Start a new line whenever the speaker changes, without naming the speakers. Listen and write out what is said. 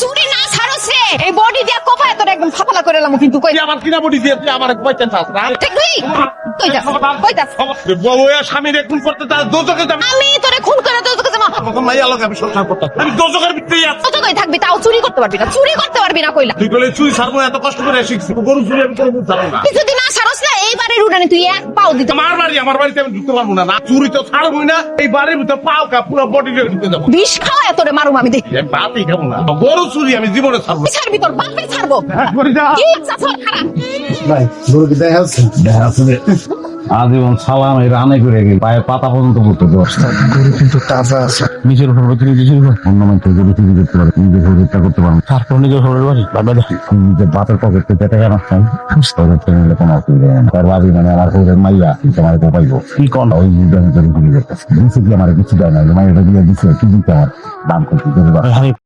চুরি না ছাড়স রে এই বডি দিয়া কোপায় তোর একদম ফাফালা করে এলাম কিন্তু কই
আমার কিনা বডি দিয়ে তুই আমার কয়টা চাস না?
তুই কই যাস কই যাস
বউ স্বামীর খুন করতে তার দোজকে যাবে।
আমি তোরে খুন করে
তখন মাইয়া আমি সংসার করতাম। আমি দোজকের ভিতরেই আছি।
থাকবি তাও চুরি করতে পারবি না। চুরি করতে পারবি না কইলা।
তুই বলে চুই ছাড়বো এত কষ্ট করে শিখছি। গরু চুরি আমি করে ছাড়বো না?
তুই যদি না ছাড়স না এই তুই এক পাও দিতে
আমার বাড়ি আমার বাড়িতে আমি ঢুকতে পারব না না চুরি তো ছাড়বই না এই বাড়ির ভিতরে পাও কা পুরো বডি ঢুকতে যাব
বিষ এত রে মারুম আমি দেখি।
এ বাতই খাব না গরু চুরি আমি জীবনে ছাড়বো
ছাড়বি। তোর বাপে ছাড়বো কি ইচ্ছা তোর খারাপ।
ভাই গরু কি দেখা দেখাছ
দেখা আজীবন সালাম এই রানে করে গেল। পায়ে পাতা পর্যন্ত পড়তে দোষ
গরু কিন্তু তাজা আছে।
নিচের উপর বসে নিজের উপর। অন্য মানুষের যদি চুরি করতে পারে নিজের শরীরটা করতে পারে তারপর নিজের শরীর বাড়ি বাবা দেখি নিজের বাতের পকেট থেকে টাকা রাখতাম তোদের নিলে কোনো অসুবিধা নেই। তার ভাবি মানে আমার শরীরের মাইয়া তোমার কোপাইবো কি কন? ওই ভিতরে চুরি করতেছে দিচ্ছে কি আমার কিছু দেয় না মাইয়াটা দিয়ে দিচ্ছে কি দিতে আমার দাম করতে